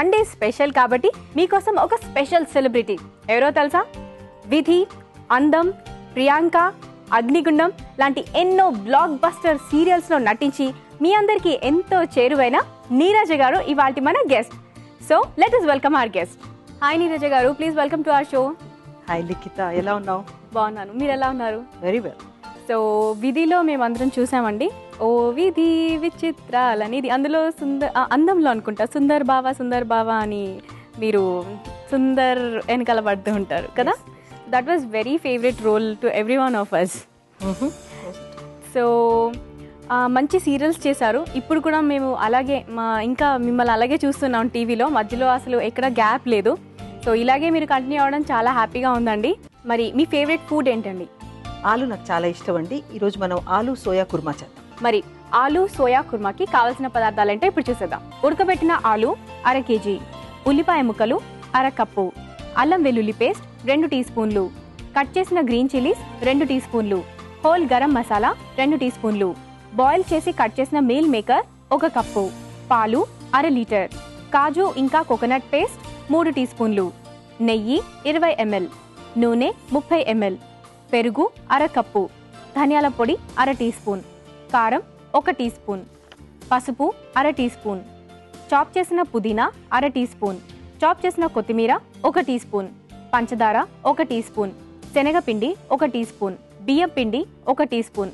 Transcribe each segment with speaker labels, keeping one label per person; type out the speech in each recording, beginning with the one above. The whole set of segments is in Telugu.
Speaker 1: సండే స్పెషల్ కాబట్టి మీకోసం ఒక స్పెషల్ సెలబ్రిటీ ఎవరో తెలుసా? విధి అందం ప్రియాంక అగ్నిగుండం లాంటి ఎన్నో బ్లాక్ బస్టర్ సీరియల్స్లో నటించి మీ అందరికీ ఎంతో చేరువైన నీరజ గారు ఇవాళ మన guest so let us welcome our guest hi Neeraja గారు. Please welcome to our show
Speaker 2: hi Likhita ఎలా ఉన్నావు?
Speaker 1: బాగున్నాను. మీరు ఎలా ఉన్నారు?
Speaker 2: వెరీ వెల్
Speaker 1: సో విధిలో మేమందరం చూసామండి. ఓ విధి విచిత్రాలని ఇది అందులో సుందర్ అందంలో అనుకుంటా. సుందర్ బావా సుందర్ బావా అని మీరు సుందర్ వెనకాల పడుతూ ఉంటారు కదా? That was very favourite role to every one of us so మంచి సీరియల్స్ చేశారు. ఇప్పుడు కూడా మేము అలాగే మా ఇంకా మిమ్మల్ని అలాగే చూస్తున్నాం టీవీలో. మధ్యలో అసలు ఎక్కడ గ్యాప్ లేదు. సో ఇలాగే మీరు కంటిన్యూ అవ్వడం చాలా హ్యాపీగా ఉందండి. మరి మీ ఫేవరెట్ ఫుడ్ ఏంటండి?
Speaker 2: ఆలు నాకు చాలా ఇష్టం అండి. ఈరోజు మనం ఆలు సోయా కుర్మా చేద్దాం.
Speaker 1: మరి ఆలు సోయా కుర్మాకి కావలసిన పదార్థాలు ఇప్పుడు చూసేద్దాం. ఉడకబెట్టిన ఆలు అర కేజీ. ఉల్లిపాయ ముక్కలు అర కప్పు. అల్లం వెల్లుల్లి పేస్ట్ రెండు టీ స్పూన్లు. కట్ చేసిన గ్రీన్ చిల్లీస్ రెండు టీ స్పూన్లు. హోల్ గరం మసాలా రెండు టీ స్పూన్లు. బాయిల్ చేసి కట్ చేసిన మీల్ మేకర్ ఒక కప్పు. పాలు అర లీటర్. కాజు ఇంకా కోకోనట్ పేస్ట్ మూడు టీ స్పూన్లు. నెయ్యి ఇరవై ఎంఎల్. నూనె ముప్పై ఎంఎల్. పెరుగు అర కప్పు. ధనియాల పొడి అర టీ స్పూన్. కారం ఒక టీ స్పూన్. పసుపు అర టీ స్పూన్. చాప్ చేసిన పుదీనా అర టీ స్పూన్. చాప్ చేసిన కొత్తిమీర ఒక టీ స్పూన్. పంచదార ఒక టీ స్పూన్. శనగపిండి ఒక టీ స్పూన్. బియ్యం పిండి ఒక tea spoon.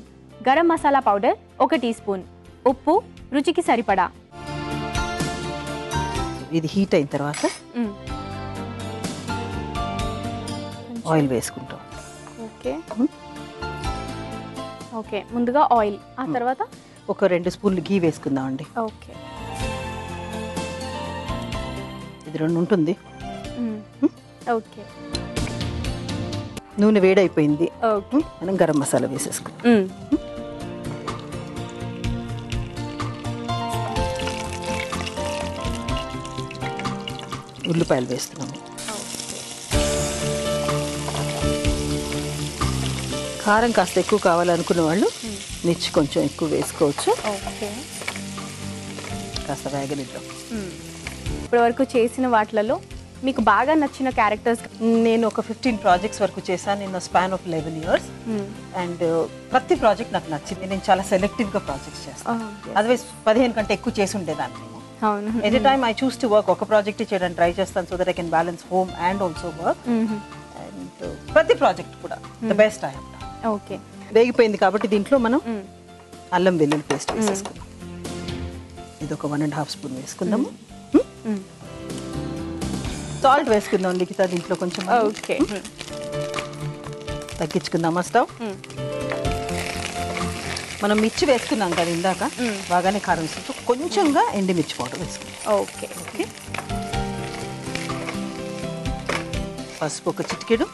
Speaker 1: Garam masala powder ఒక టీ స్పూన్. ఉప్పు రుచికి సరిపడా.
Speaker 2: ఇది హీట్ అయిన తర్వాత ఆయిల్ వేసుకుంటాం.
Speaker 1: ఓకే. ఓకే ముందుగా ఆయిల్. ఆ తర్వాత?
Speaker 2: ఒక రెండు స్పూన్లు గీ వేసుకుందాం అండి
Speaker 1: ఓకే.
Speaker 2: ఇది రెండు ఉంటుంది.
Speaker 1: ఓకే.
Speaker 2: నూనె వేడైపోయింది. మనం గరం మసాలా వేసేసుకుందాం. ఉల్లిపాయలు వేస్తున్నాము. కారం కాస్త ఎక్కువ కావాలనుకున్న వాళ్ళు మిర్చి కొంచెం ఎక్కువ వేసుకోవచ్చు.
Speaker 1: ఓకే.
Speaker 2: కాస్త వేగనిద్దాం.
Speaker 1: ఇప్పటి వరకు చేసిన వాటిలలో మీకు బాగా నచ్చిన క్యారెక్టర్స్
Speaker 2: నేను ఒక ఫిఫ్టీన్ ప్రాజెక్ట్స్ వరకు చేశాను in span of eleven years and ప్రతి ప్రాజెక్ట్ నాకు నచ్చింది. నేను చాలా సెలెక్టివ్గా ప్రాజెక్ట్స్ చేస్తాను. అదర్వైజ్ పదిహేను కంటే ఎక్కువ చేసి ఉండేదాన్ని any time I choose to work ఒక ప్రాజెక్ట్ చేయడానికి ట్రై చేస్తాను so that I can balance home and also work and ప్రతి ప్రాజెక్ట్ కూడా. The best I
Speaker 1: okay.
Speaker 2: వేగిపోయింది కాబట్టి దీంట్లో మనం అల్లం వెల్లుల్లి పేస్ట్ వేసేసుకుందాం. ఇది ఒక వన్ అండ్ హాఫ్ స్పూన్ వేసుకుందాము. సాల్ట్ వేసుకుందాం లిఖిత దీంట్లో కొంచెం
Speaker 1: ఓకే.
Speaker 2: తగ్గించుకుందామా స్టవ్ మనం మిర్చి వేసుకున్నాం కదా ఇందాక బాగానే కారం వేసుకుంటూ కొంచెంగా ఎండిమిర్చి పౌడర్ వేసుకుందాం.
Speaker 1: ఓకే.
Speaker 2: ఓకే? పసుపు ఒక చిటికెడు.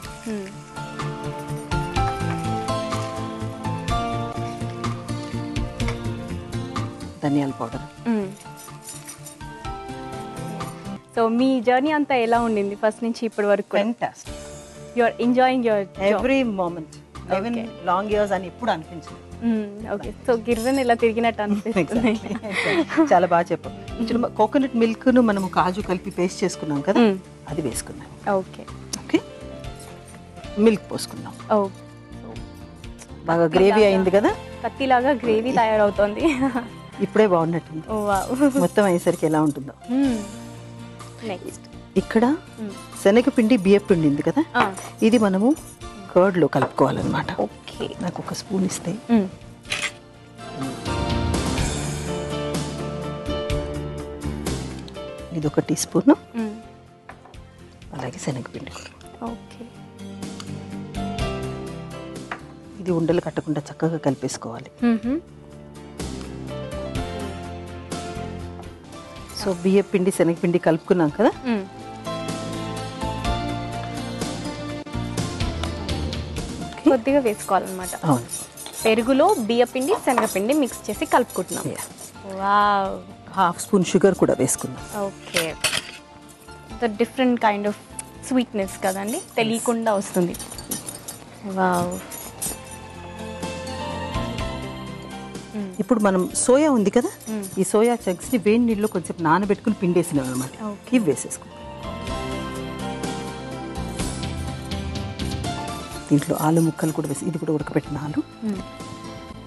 Speaker 2: ధనియాల పౌడర్.
Speaker 1: సో మీ జర్నీ అంతా ఎలా ఉండింది? ఫస్ట్ నుంచి ఇప్పటి వరకు
Speaker 2: fantastic
Speaker 1: you are enjoying your
Speaker 2: every moment even. Long years అని ఎప్పుడు అనిపించింది
Speaker 1: ఓకే సో గిర్రని ఇలా తిరిగినట్టు అనిపిస్తుంది.
Speaker 2: చాలా బాగా చెప్పాం కోకోనట్ మిల్క్ను మనం కాజు కలిపి పేస్ట్ చేసుకున్నాం కదా. అది వేసుకున్నాం.
Speaker 1: ఓకే
Speaker 2: ఓకే మిల్క్ పోసుకుందాం
Speaker 1: ఓ
Speaker 2: బాగా గ్రేవీ అయింది కదా?
Speaker 1: కత్తిలాగా గ్రేవీ తయారవుతోంది.
Speaker 2: ఇప్పుడే బాగున్నట్టుంది. మొత్తం అయ్యేసరికి ఎలా ఉంటుందో.
Speaker 1: నెక్స్ట్
Speaker 2: ఇక్కడ శనగపిండి బియ్యపిండి ఉంది కదా? ఇది మనము కర్డ్లో కలుపుకోవాలన్నమాట.
Speaker 1: ఓకే.
Speaker 2: నాకు ఒక స్పూన్ ఇస్తే. ఇది ఒక టీ స్పూన్. అలాగే శనగపిండి.
Speaker 1: ఓకే.
Speaker 2: ఇది ఉండలు కట్టకుండా చక్కగా కలిపేసుకోవాలి. సో బియ్య పిండి శనగపిండి కలుపుకున్నాం కదా?
Speaker 1: కొద్దిగా వేసుకోవాలన్నమాట. పెరుగులో బియ్యపిండి శనగపిండి మిక్స్ చేసి కలుపుకుంటున్నాం. వావ్
Speaker 2: హాఫ్ స్పూన్ షుగర్ కూడా వేసుకుందాం.
Speaker 1: Okay. The different kind of sweetness కదండి? తెలియకుండా వస్తుంది. వావ్
Speaker 2: ఇప్పుడు మనం సోయా ఉంది కదా? ఈ సోయా చంక్స్ని వేడి నీళ్ళలో కొంచెం నానబెట్టుకుని పిండేసినాం అనమాట. ఇవి వేసేసుకుంటాం దీంట్లో ఆలు ముక్కలు కూడా వేసి ఇది కూడా ఉడకబెట్టిన ఆలు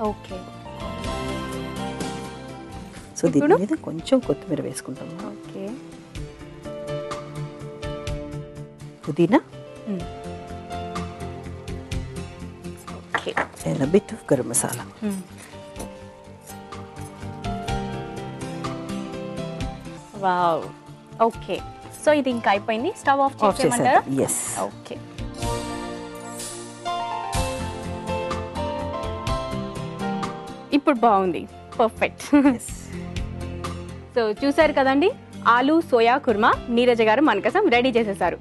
Speaker 1: ఓకే.
Speaker 2: సో దీని మీద కొంచెం కొత్తిమీర వేసుకుంటాం.
Speaker 1: ఓకే.
Speaker 2: పుదీనా.
Speaker 1: Okay.
Speaker 2: Bit of garam masala
Speaker 1: wow okay so ఇది ఇంకా అయిపోయింది స్టవ్ ఆఫ్
Speaker 2: ఆఫ్
Speaker 1: చేసేయమంటారా?
Speaker 2: చేసేద్దాం ఎస్
Speaker 1: ఓకే ఇప్పుడు బాగుంది. పర్ఫెక్ట్ సో చూసారు కదండి? ఆలు సోయా కుర్మా నీరజ గారు మన కోసం రెడీ చేసేసారు.